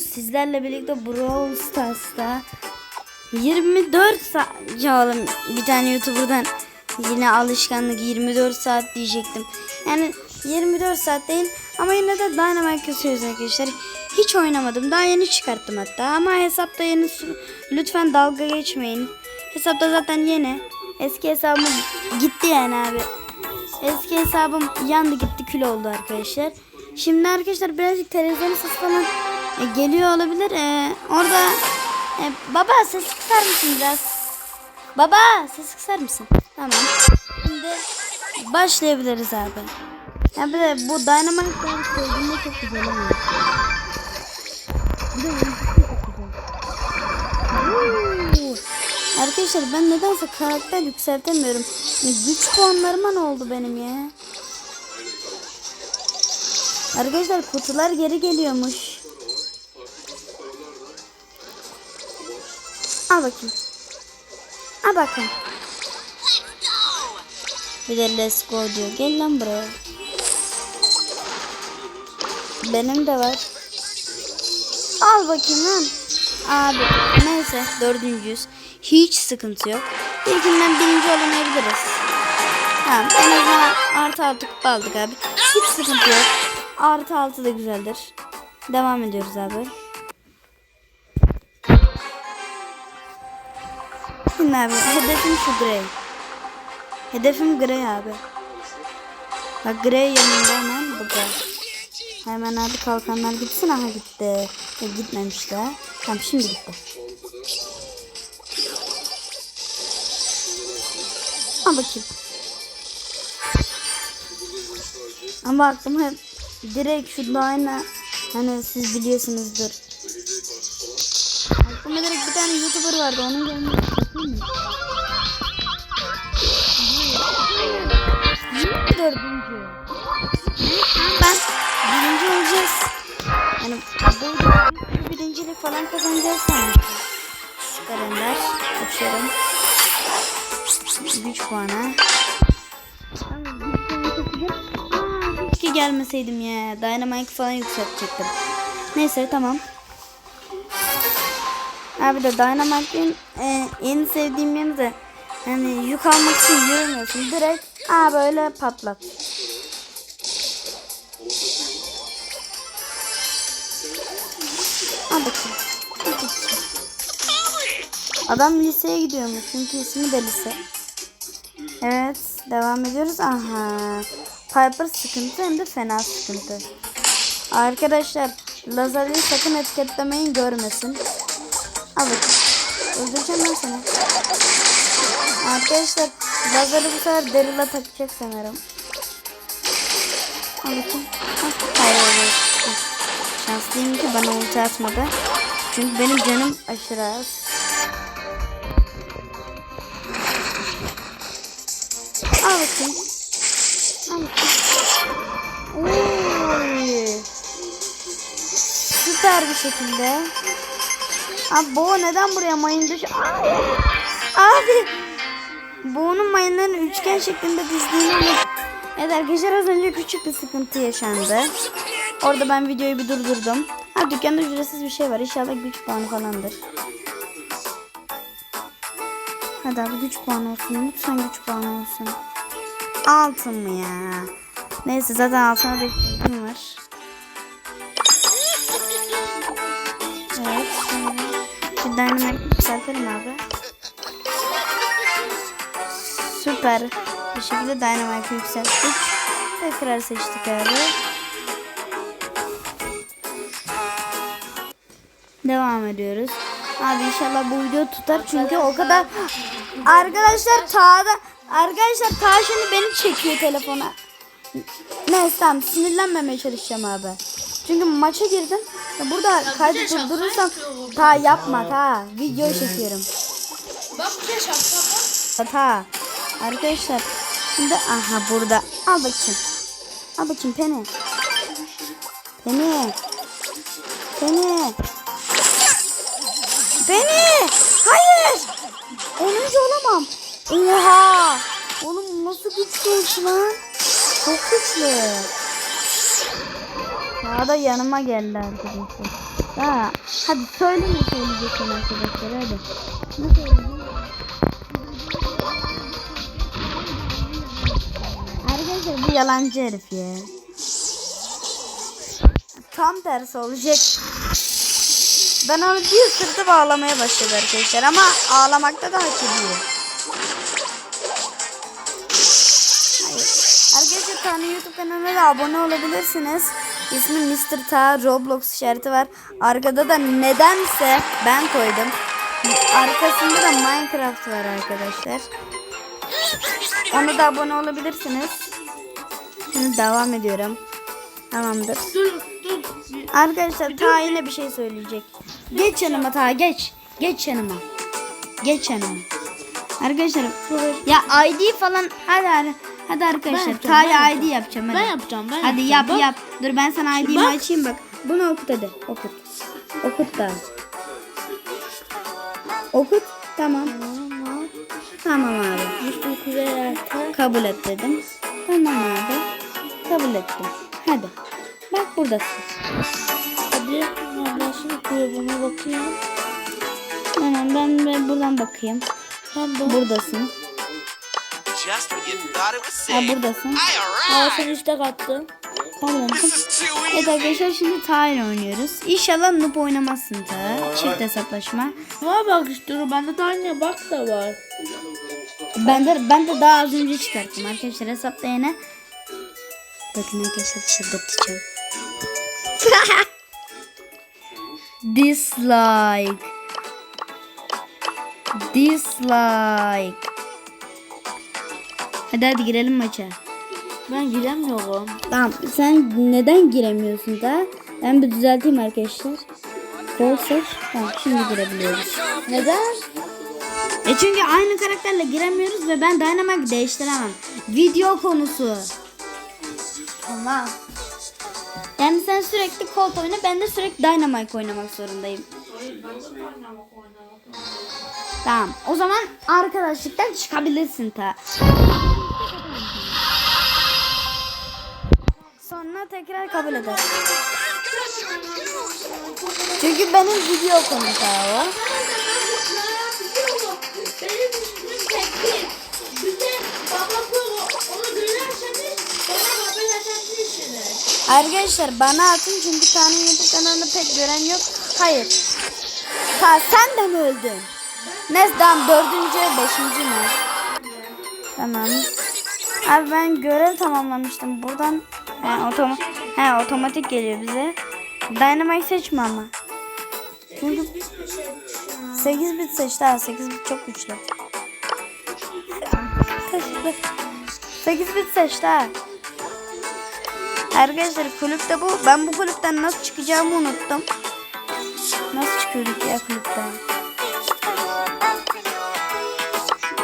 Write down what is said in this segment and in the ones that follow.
Sizlerle birlikte Brawl Stars'ta 24 saat ya oğlum bir tane YouTuber'dan yine alışkanlık 24 saat diyecektim. Yani 24 saat değil ama yine de Dynamite kasıyoruz arkadaşlar. Hiç oynamadım. Daha yeni çıkarttım hatta ama hesapta yeni lütfen dalga geçmeyin. Hesapta zaten yeni. Eski hesabım gitti yani abi. Eski hesabım yandı gitti kül oldu arkadaşlar. Şimdi arkadaşlar birazcık televizyon sesi falan e, geliyor olabilir. E, orada e, baba ses kısar mısın biraz? Baba ses kısar mısın? Tamam. Şimdi başlayabiliriz abi. Ya bir de bu Dynamite'ları söylediğinde çok güzel oluyor. Bir de. Arkadaşlar ben nedense karakter yükseltemiyorum. Güç puanlarıma ne oldu benim ya? Arkadaşlar kutular geri geliyormuş. Al bakayım. Al bakın. Bir de let's go diyor. Gel lan buraya. Benim de var. Al bakayım lan. Abi neyse dördüncüyüz. Hiç sıkıntı yok. İlkinden birinci olamayabiliriz. Tamam en azından artı altı kupa aldık abi. Hiç sıkıntı yok. Artı altı da güzeldir. Devam ediyoruz abi. Şimdi abi hedefim şu Grey. Hedefim Grey abi. Bak Grey yanında hemen burada. Hemen abi kalkanlar gitsin aha gitti. E, gitmemiş de. Tamam şimdi gitti. Al bakayım. Ama aklıma hep direkt şu aynı hani siz biliyorsunuzdur. Aklıma direkt bir tane YouTuber vardı onun görmek dördüncü. Ben birinci olacağız. Yani bu birincilik falan kazanacağız sanki. Kalender açıyorum. Güç puanı. Keşke gelmeseydim ya. Dynamite falan yükseltecektim. Neyse tamam. Abi de Dynamite'in e, en sevdiğim yanı da hani yük almak için yürümüyorsun. Direkt aa böyle patlat. Al bakayım. Adam liseye gidiyormuş çünkü ismi de lise. Evet devam ediyoruz. Aha. Piper sıkıntı hem de fena sıkıntı. Arkadaşlar Lazer'i sakın etiketlemeyin görmesin. Al bakayım. Öldüreceğim ben seni. Arkadaşlar Lazer'i bu sefer Daryl'a takacak sanırım. Al bakayım. Hayır. Şanslıyım ki bana ulti atmadı. Çünkü benim canım aşırı az. Al bakayım. Al bakayım. Süper bir şekilde. Abi Bo neden buraya mayın düş... Abi. Abi. Bo'nun mayınlarını üçgen şeklinde dizdiğini unut- Evet arkadaşlar az önce küçük bir sıkıntı yaşandı. Orada ben videoyu bir durdurdum. Ha dükkanda ücretsiz bir şey var. İnşallah güç puanı falandır. Hadi abi güç puanı olsun. Lütfen güç puanı olsun. Altın mı ya? Neyse zaten altına da ihtiyacım var. Evet. Şimdi şu dynamite yükseltelim abi. Süper. Bir şekilde dynamite yükselttik. Tekrar seçtik abi. Devam ediyoruz. Abi inşallah bu video tutar çünkü o kadar arkadaşlar Tağda arkadaşlar Tağ şimdi beni çekiyor telefona. Neyse tamam sinirlenmemeye çalışacağım abi. Çünkü maça girdim. Burada kaydı durdurursam ta yapma ta video çekiyorum. Bak bir de şapka. Ta arkadaşlar şimdi aha burada al bakayım. Al bakayım Penny. Penny. Penny. Penny. Hayır. 10. olamam. Oha. Oğlum nasıl güçlüymüş lan. Çok güçlü. Ada yanıma geldi arkadaşlar. Ha, hadi söyle ne söyleyeceksin arkadaşlar hadi. Ne söyleyeceksin? Arkadaşlar bu yalancı herif ya. Tam tersi olacak. Ben onu bir ısırdı bağlamaya başladı arkadaşlar ama ağlamakta da hak ediyor. Hayır. Arkadaşlar Tanrı YouTube kanalına da abone olabilirsiniz. İsmi Mr. Ta Roblox işareti var. Arkada da nedense ben koydum. Arkasında da Minecraft var arkadaşlar. Ona da abone olabilirsiniz. Şimdi devam ediyorum. Tamamdır. Dur dur. Arkadaşlar Ta yine bir şey söyleyecek. Geç yanıma Ta geç. Geç yanıma. Geç yanıma. Arkadaşlar ya ID falan hadi hadi. Hadi arkadaşlar Ta'ya ID yapacağım. Hadi. Ben yapacağım ben Hadi yapacağım. yap Bak. yap. Dur ben sana ID'mi açayım bak. Bunu okut hadi. Okut. Okut da. Okut. Tamam. Tamam abi. Kabul et dedim. Tamam abi. Kabul ettim. Hadi. Bak buradasın. Hadi. Ben şimdi kulübüme bakayım. Tamam ben, ben buradan bakayım. De. Buradasın. Ha buradasın. Aa sen üstte kattın. Too Evet arkadaşlar şimdi Tahir oynuyoruz. İnşallah noob oynamazsın ta. Çift hesaplaşma. Ha bak işte dur bende de aynı bak da var. Ben de, ben de daha az önce çıkarttım arkadaşlar hesaplayana. Bakın arkadaşlar çıldırtacağım. Dislike. Dislike. Hadi hadi girelim maça. Ben giremiyorum. Tamam sen neden giremiyorsun da? Ben bir düzelteyim arkadaşlar. Kol seç. Tamam şimdi girebiliyoruz. Neden? E çünkü aynı karakterle giremiyoruz ve ben Dynamite değiştiremem. Video konusu. Tamam. Yani sen sürekli Colt oyna ben de sürekli Dynamite oynamak zorundayım. Tamam o zaman arkadaşlıktan çıkabilirsin ta. Sonra tekrar kabul eder. Çünkü benim video konu o. Arkadaşlar bana atın çünkü tane YouTube kanalını pek gören yok. Hayır. Ta sen de mi öldün? Ne tamam dördüncü beşinci mi? Tamam. Abi ben görev tamamlamıştım. Buradan he, otoma he, otomatik geliyor bize. Dynamite seçme ama. Çünkü 8 bit seçti ha 8 bit çok güçlü. 8 bit seçti ha. Arkadaşlar kulüpte bu. Ben bu kulüpten nasıl çıkacağımı unuttum. Nasıl çıkıyorduk ya kulüpten?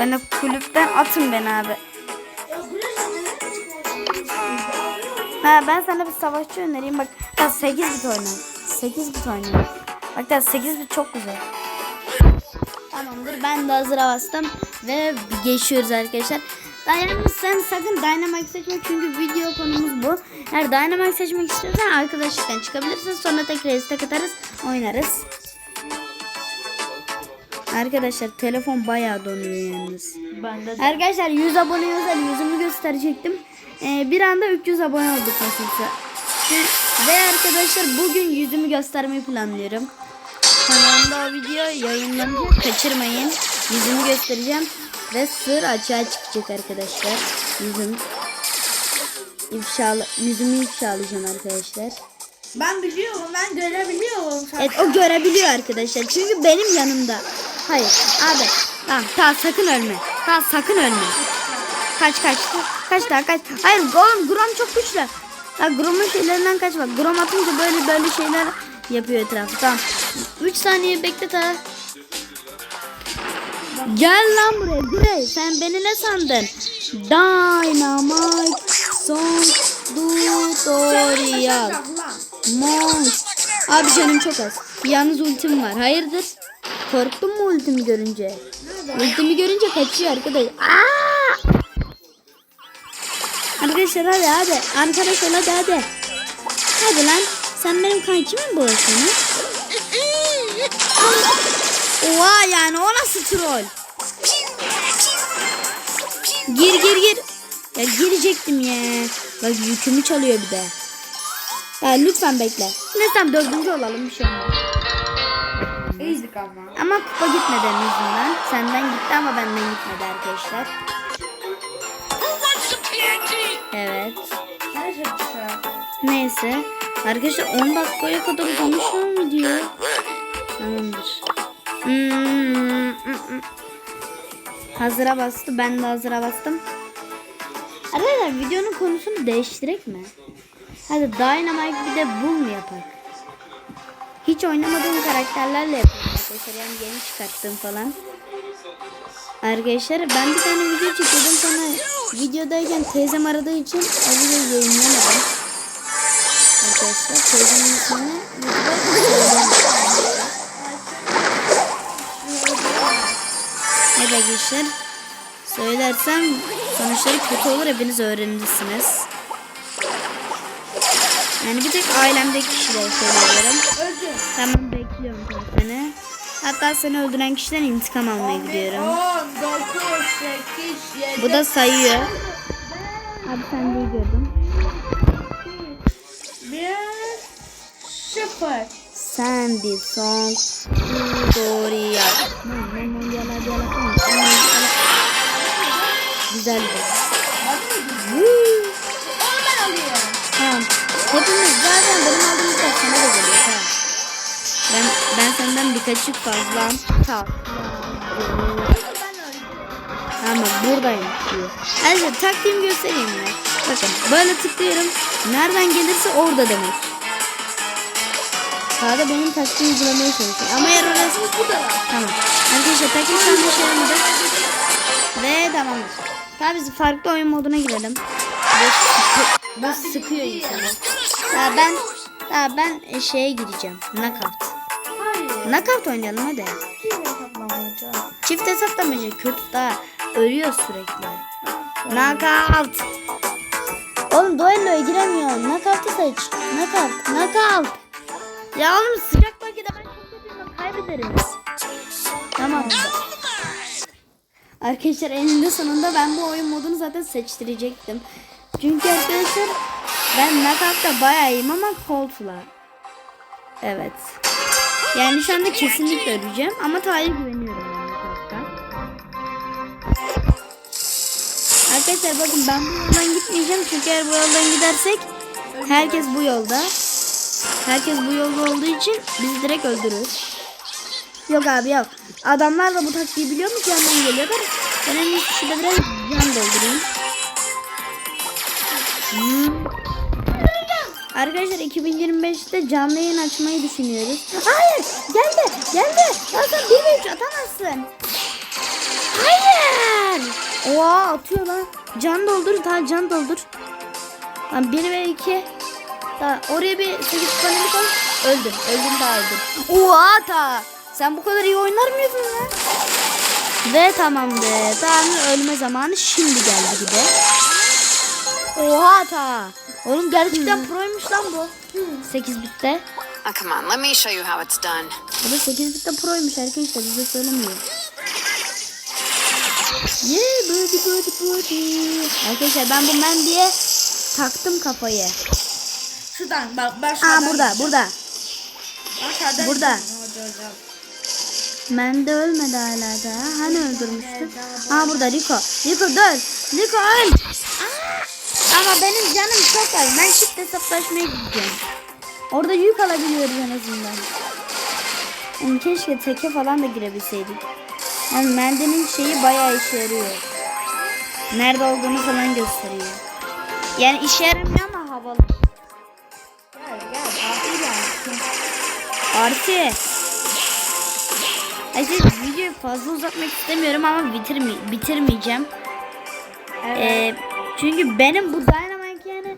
Ben de kulüpten atın beni abi. Ha ben sana bir savaşçı önereyim bak. Ha 8 bit oyna. 8 bit oyna. Bak da 8 bit çok güzel. Tamamdır ben de hazıra bastım ve geçiyoruz arkadaşlar. Dynamite sen sakın Dynamite seçme çünkü video konumuz bu. Eğer Dynamite seçmek istiyorsan arkadaşlıktan çıkabilirsin sonra tekrar istek atarız oynarız. Arkadaşlar telefon bayağı donuyor yalnız. Bende de. Arkadaşlar 100 abone özel yüzümü gösterecektim. Ee, bir anda 300 abone olduk nasılsa. Ve arkadaşlar bugün yüzümü göstermeyi planlıyorum. Kanalımda o video yayınlanacak. Kaçırmayın. Yüzümü göstereceğim. Ve sır açığa çıkacak arkadaşlar. Yüzüm. İfşala, yüzümü ifşalayacağım arkadaşlar. Ben biliyorum ben görebiliyorum. Evet o görebiliyor arkadaşlar. Çünkü benim yanımda. Hayır abi. Tamam ta sakın ölme. Ta sakın ölme. Kaç kaç. Kaç daha kaç. Hayır oğlum Grom çok güçlü. Ya Grom'un şeylerinden kaç bak. Grom atınca böyle böyle şeyler yapıyor etrafı. Tamam. 3 saniye bekle ta. Gel lan buraya Grey. Sen beni ne sandın? Dynamite Song Tutorial. Monk. Abi canım çok az. Yalnız ultim var. Hayırdır? Korktun mu ultimi görünce? Ultimi görünce kaçıyor arkadaş. Aa! Arkadaşlar hadi hadi. Arkadaşlar hadi hadi. Hadi lan. Sen benim kankime mi bulaşıyorsun? Oha yani o nasıl troll? Gir gir gir. Ya girecektim ya. Bak yükümü çalıyor bir de. Ya lütfen bekle. Lütfen dördüncü olalım bir şey olmaz. İyiydik ama. Ama kupa gitmedi en azından. Senden gitti ama benden gitmedi arkadaşlar. Evet. Neyse. Arkadaşlar 10 dakikaya kadar uzamış mı video? Tamamdır. Hmm, hmm, hmm. Hazıra bastı. Ben de hazıra bastım. Arkadaşlar videonun konusunu değiştirek mi? Hadi Dynamite bir de mu yapak? Hiç oynamadığım karakterlerle yapalım. Yani yeni çıkarttığım falan. Arkadaşlar ben bir tane video çekiyordum sonra videodayken teyzem aradığı için o videoyu yayınlayamadım. Arkadaşlar teyzemin ismini YouTube'a arkadaşlar. Söylersem sonuçları kötü olur hepiniz öğrenirsiniz. Yani bir tek ailemdeki kişilere söylüyorum. Tamam bekliyorum seni. Hatta seni öldüren kişiden intikam almaya gidiyorum. 10, 9, 8, 7. Bu da sayıyor. Abi sen de gördüm. 1, 0. Sandy song. Onu ben alıyorum. Tamam. Hepimiz zaten benim aldığım kadar sana da geliyor. Tamam. Ben, ben senden birkaç yük fazla. Tamam. Ama buradayım diyor. Ayrıca taktiğimi göstereyim mi? Bakın böyle tıklıyorum. Nereden gelirse orada demek. Sağda benim taktiğimi uygulamaya çalışıyor. Ama eğer orası. Tamam. Arkadaşlar takım şu anda şey olmadı. Ve tamamdır. Tabi biz farklı oyun moduna girelim. Bu, bu sıkıyor insanı. Ya ben ya ben e, şeye gireceğim. Knockout. Knockout oynayalım hadi. Çift hesaplamacı kötü daha ölüyor sürekli. Knockout. Oğlum duelloya giremiyor. Knockout'u seç. Knockout. Knockout. Ya oğlum sıcak bölgede ben çok kötüyüm. Kaybederiz. Tamam. Arkadaşlar eninde sonunda ben bu oyun modunu zaten seçtirecektim. Çünkü arkadaşlar ben knockout'ta bayağı iyiyim ama Colt'la. Evet. Yani şu anda kesinlikle öleceğim ama Tahir'e güveniyorum. Arkadaşlar bakın ben bu yoldan gitmeyeceğim çünkü eğer bu yoldan gidersek herkes bu yolda. Herkes bu yolda olduğu için bizi direkt öldürür. Yok abi yok. Adamlar da bu taktiği biliyormuş yandan geliyorlar. Ben en iyisi şurada biraz can doldurayım. Hmm. Arkadaşlar 2025'te canlı yayın açmayı düşünüyoruz. Hayır geldi geldi. Ya sen 1 ve 3 atamazsın. Hayır. Oha atıyor lan. Can doldur daha can doldur. Lan 1 ve 2. Daha oraya bir 8 paneli koy. Öldüm. Öldüm daha öldüm. Oha ta. Sen bu kadar iyi oynar mıydın lan? Ve tamamdır. Tamam ölme zamanı şimdi geldi gibi. Oha ta. Oğlum gerçekten proymuş lan bu. 8 bitte. Oh, come on, let me show you how it's done. Bu da 8 bitte proymuş arkadaşlar bize söylemiyor. Yeah buddy buddy buddy. Arkadaşlar ben bu men diye taktım kafayı. Şuradan bak ben Aa şuradan burada burada. Aşağıdan Burada. Men de ölmedi hala da. Hani öldürmüştü? Aa burada Rico. Rico dön. Rico öl. Aa! Ama benim canım çok az. Ben çift hesaplaşmaya gideceğim. Orada yük alabiliyoruz en azından. Yani keşke teke falan da girebilseydik. Yani mendenin şeyi bayağı işe yarıyor. Nerede olduğunu falan gösteriyor. Yani işe yaramıyor ama Artı. Arkadaşlar videoyu fazla uzatmak istemiyorum ama bitirme, bitirmeyeceğim. Evet. Ee, çünkü benim bu Dynamite yani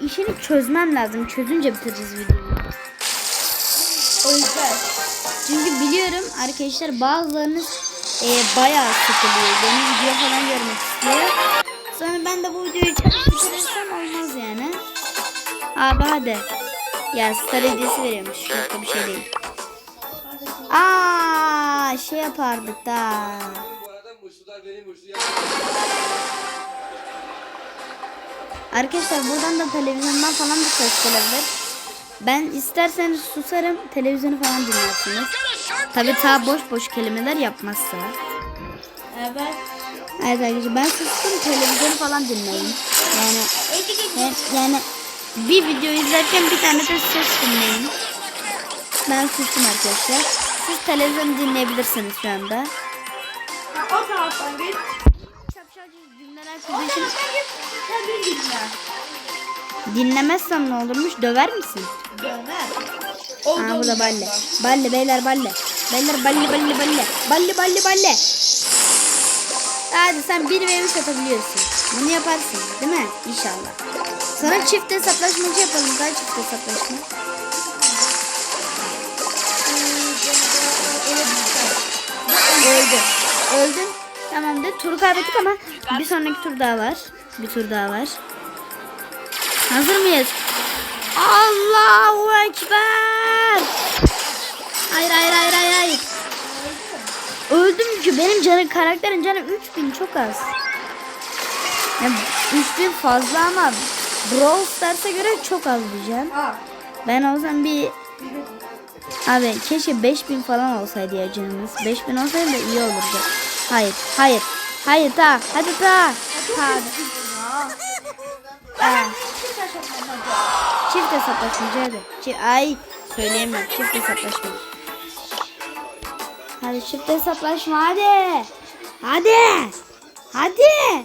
işini çözmem lazım. Çözünce bitireceğiz videoyu. o yüzden. Çünkü biliyorum arkadaşlar bazılarınız e, bayağı sıkılıyor. Beni video falan görmek istiyor. Sonra ben de bu videoyu bitirirsem olmaz yani. Abi hadi. Ya star hediyesi veriyormuş. Başka bir şey değil. Aa şey yapardık da. Arkadaşlar buradan da televizyondan falan da ses gelebilir. Ben isterseniz susarım televizyonu falan dinlersiniz. Tabi ta boş boş kelimeler yapmazsa. Evet. Evet arkadaşlar ben sustum televizyonu falan dinleyin. Yani, yani bir video izlerken bir tane de ses dinleyin. Ben sustum arkadaşlar. Siz televizyon dinleyebilirsiniz şu anda. Ha, o taraftan git. Şapşalcı cümleler O taraftan git. Sen bir dinle. Dinlemezsem ne olurmuş? Döver misin? Döner. Ha bu da balle. Balle beyler balle. Beyler balle balle balle. Balle balle balle. Hadi sen bir ve üç atabiliyorsun. Bunu yaparsın değil mi? İnşallah. Sonra çift hesaplaşmacı yapalım. Daha çift hesaplaşma. Öldün. Öldün. Tamamdır. Turu kaybettik ama bir sonraki tur daha var. Bir tur daha var. Hazır mıyız? Allahu Ekber. Hayır hayır hayır hayır hayır. Öldüm ki benim canım karakterin canı 3000 çok az. Ya 3000 fazla ama Brawl Stars'a göre çok az diyeceğim. Ha. Ben o zaman bir Abi keşke 5000 falan olsaydı ya canımız. 5000 olsaydı da iyi olurdu. Hayır, hayır. Hayır ta. Hadi ta. Ta. Çift hesaplaşmacı hadi. Çi- Ay söyleyemem. Çift hesaplaşma. Hadi çift hesaplaşma hadi. Hadi. Hadi.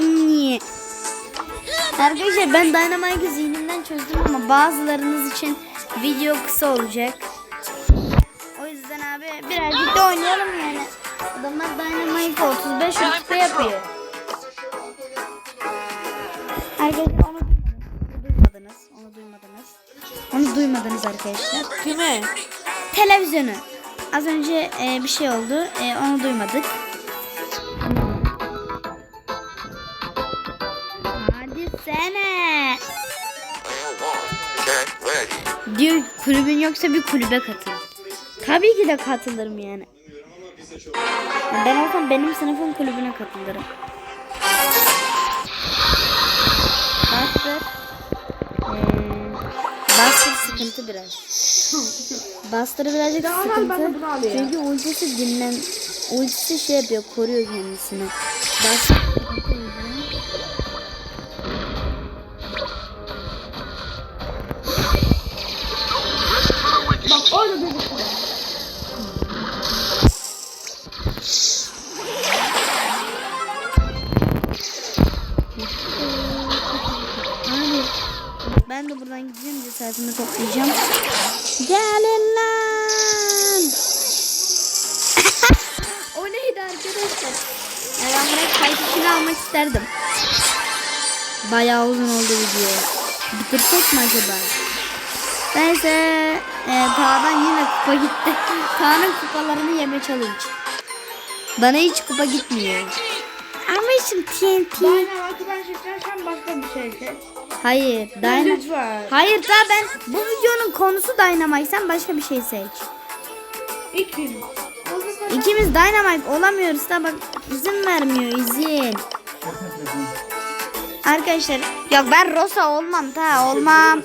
Niye? Arkadaşlar ben Dynamite'ı zihnimden çözdüm ama bazılarınız için video kısa olacak. O yüzden abi birazcık da oynayalım yani. Adamlar Dynamite 35 rütbe yapıyor. Arkadaşlar duymadınız arkadaşlar. Kimi? Televizyonu. Az önce e, bir şey oldu. E, onu duymadık. Hadi sene. Diyor kulübün yoksa bir kulübe katıl. Tabii ki de katılırım yani. Ben olsam benim sınıfın kulübüne katılırım. Sıkıntı biraz. Bastır birazcık Tamam, sıkıntı. Çünkü ultisi dinlen... Ultisi şey yapıyor, koruyor kendisini. Bastır. Bak orada bir ben de buradan gideceğim cesaretimi toplayacağım. Gelin lan. o neydi arkadaşlar? Yani ben buraya için almak isterdim. Bayağı uzun oldu video. Bitirsek mi acaba? Neyse. E, Tağ'dan yine kupa gitti. Tağ'ın kupalarını yeme challenge. Bana hiç kupa gitmiyor. Şimdi TNT. Dynamite'ı ben seçersem başka bir şey seç. Hayır. Dynamite. Hayır da ben bu videonun konusu Dynamite. Sen başka bir şey seç. İki. O zaman İkimiz Dynamite olamıyoruz da bak izin vermiyor izin. Arkadaşlar yok ben Rosa olmam ta olmam.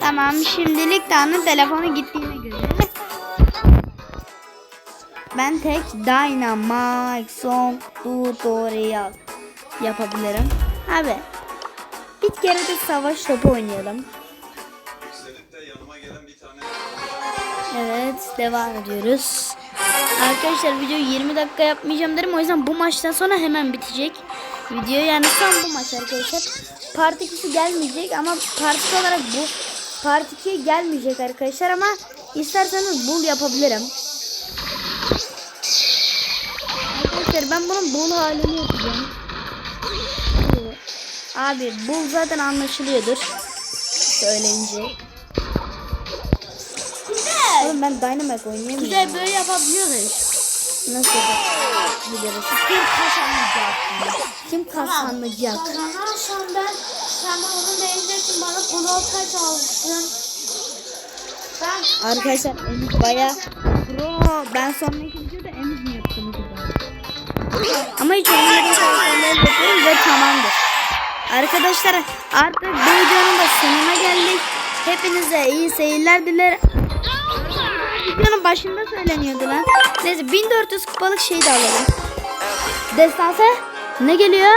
Tamam şimdilik Da'nın telefonu gittiğine göre. Ben tek Dynamite Song Tutorial yapabilirim. Abi bir kere de savaş topu oynayalım. Evet devam ediyoruz. Arkadaşlar video 20 dakika yapmayacağım derim. O yüzden bu maçtan sonra hemen bitecek. Video yani son bu maç arkadaşlar. Part 2'si gelmeyecek ama part 2 olarak bu part 2 gelmeyecek arkadaşlar ama isterseniz bul yapabilirim. Arkadaşlar ben bunun bul halini yapacağım. Abi bul zaten anlaşılıyordur. Söyleyince. Oğlum ben Dynamite oynayamıyorum. Güzel böyle yapabiliyoruz. Nasıl biliriz? Kim kazanacak? Kim kazanacak? Kazanarsam ben sen onu beğeneceksin bana Pass alsın. Ben Arkadaşlar Emiz baya pro. Ben sonraki videoda yaptım acaba? Ama hiç karakterleri yapıyorum ve tamamdır. Arkadaşlar artık videonun da sonuna geldik. Hepinize iyi seyirler dilerim. Videonun başında söyleniyordu lan. Neyse 1400 kupalık şey de alalım. Destansa ne geliyor?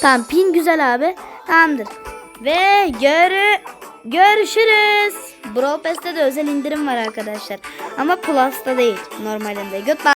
Tamam pin güzel abi. Tamamdır. Ve görü görüşürüz. Brawl Pass'te de özel indirim var arkadaşlar. Ama Plus'ta değil. Normalinde. Goodbye.